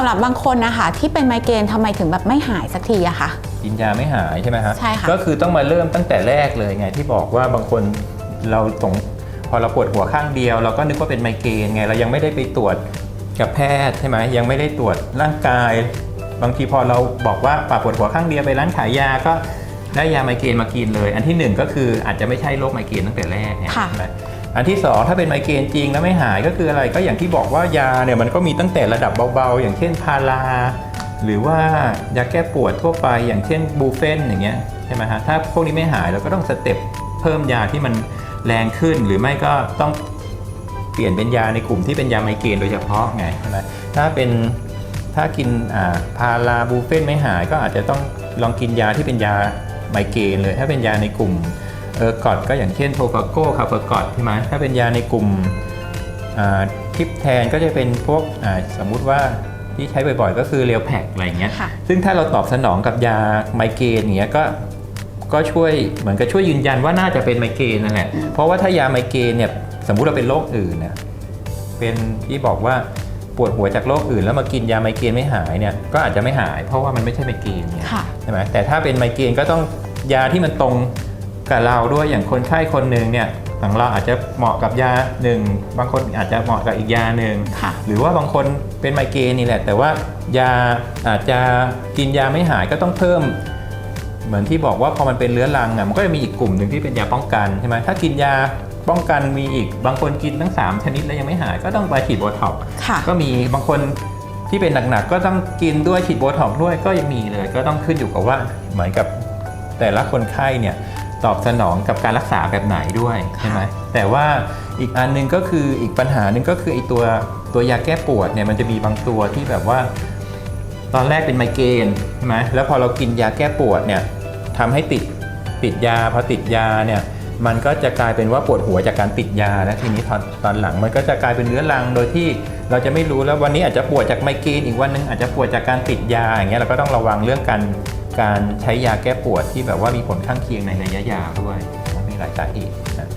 ำหรับบางคนนะคะที่เป็นไมเกรนทำไมถึงแบบไม่หายสักทีอะคะ กินยาไม่หายใช่ไหมฮะใช่ค่ะ ก็คือต้องมาเริ่มตั้งแต่แรกเลยไงที่บอกว่าบางคนเราตรงพอเราปวดหัวข้างเดียว เราก็นึกว่าเป็นไมเกรนไงเรายังไม่ได้ไปตรวจกับแพทย์ใช่ไหมยังไม่ได้ตรวจร่างกาย บางทีพอเราบอกว่าปวดปวดหัวข้างเดียวไปร้านขายยาก็ได้ยาไมเกรนมากินเลย อันที่หนึ่งก็คืออาจจะไม่ใช่โรคไมเกรนตั้งแต่แรกไงค่ะ ใช่ไหม อันที่สองถ้าเป็นไมเกรนจริงแล้วไม่หายก็คืออะไรก็อย่างที่บอกว่ายาเนี่ยมันก็มีตั้งแต่ระดับเบาๆ อย่างเช่นพาราหรือว่ายาแก้ปวดทั่วไปอย่างเช่นบูเฟนอย่างเงี้ยใช่ไหมฮะถ้าพวกนี้ไม่หายเราก็ต้องสเต็ปเพิ่มยาที่มันแรงขึ้นหรือไม่ก็ต้องเปลี่ยนเป็นยาในกลุ่มที่เป็นยาไมเกรนโดยเฉพาะไงใช่ไหมถ้าเป็นถ้ากินาพาราบูเฟนไม่หายก็อาจจะต้องลองกินยาที่เป็นยาไมเกรนเลย ถ้าเป็นยาในกลุ่ม เออกอดก็อย่างเช่นโทฟาโก้คาเฟอร์กอดใช่ไหมถ้าเป็นยาในกลุ่มอ่าทิปแทนก็จะเป็นพวกอ่าสมมุติว่าที่ใช้บ่อยๆ ก็คือเรียวแพคอะไรอย่างเงี้ยค่ะซึ่งถ้าเราตอบสนองกับยาไมเกรนอย่างเงี้ยก็ก็ช่วยเหมือนกับช่วยยืนยันว่าน่าจะเป็นไมเกรนนั่นแหละ เพราะว่าถ้ายาไมเกรนเนี่ยสมมุติเราเป็นโรคอื่นเนี่ยเป็นที่บอกว่าปวดหัวจากโรคอื่นแล้วมากินยาไมเกรนไม่หายเนี่ยก็อาจจะไม่หาย เพราะว่ามันไม่ใช่ไมเกรนเนี่ยค่ะใช่ไหมแต่ถ้าเป็นไมเกรนก็ต้องยาที่มันตรง กับเราด้วยอย่างคนไข้คนหนึ่งเนี่ยของเราอาจจะเหมาะกับยาหนึ่งบางคนอาจจะเหมาะกับอีกยาหนึ่งค่ะหรือว่าบางคนเป็นไมเกรนนี่แหละ แต่ว่ายาอาจจะกินยาไม่หายก็ต้องเพิ่ม เหมือนที่บอกว่าพอมันเป็นเรื้อรังอะมันก็จะมีอีกกลุ่มหนึ่งที่เป็นยาป้องกันใช่ไหมถ้ากินยาป้องกันมีอีกบางคนกินทั้ง 3 ชนิดแล้วยังไม่หายก็ต้องไปฉีดโบท็อกซ์ค่ะก็มีบางคนที่เป็นหนักๆก็ต้องกินด้วยฉีดโบท็อกซ์ด้วยก็ยังมีเลย ก็ต้องขึ้นอยู่กับว่าเหมือนกับแต่ละคนไข้เนี่ย ตอบสนองกับการรักษาแบบไหนด้วยใช่ไหมแต่ว่าอีกอันหนึงก็คืออีกปัญหาหนึ่งก็คือไอตัวตัวยาแก้ปวดเนี่ยมันจะมีบางตัวที่แบบว่า ตอนแรกเป็นไมเกรนใช่ไหมแล้วพอเรากินยาแก้ปวดเนี่ยทำให้ติดติดยาพอติดยาเนี่ยมันก็จะกลายเป็นว่าปวดหัวจากการติดยาแล้วทีนี้ตอนตอนหลังมันก็จะกลายเป็นเรื้อรังโดยที่เราจะไม่รู้แล้ววันนี้อาจจะปวดจากไมเกรนอีกวันหนึงอาจจะปวดจากการติดยาอย่างเงี้ยเราก็ต้องระวังเรื่องการ การใช้ยาแก้ปวดที่แบบว่ามีผลข้างเคียงในระยะยาวด้วยมีหลายสาเหตุนะ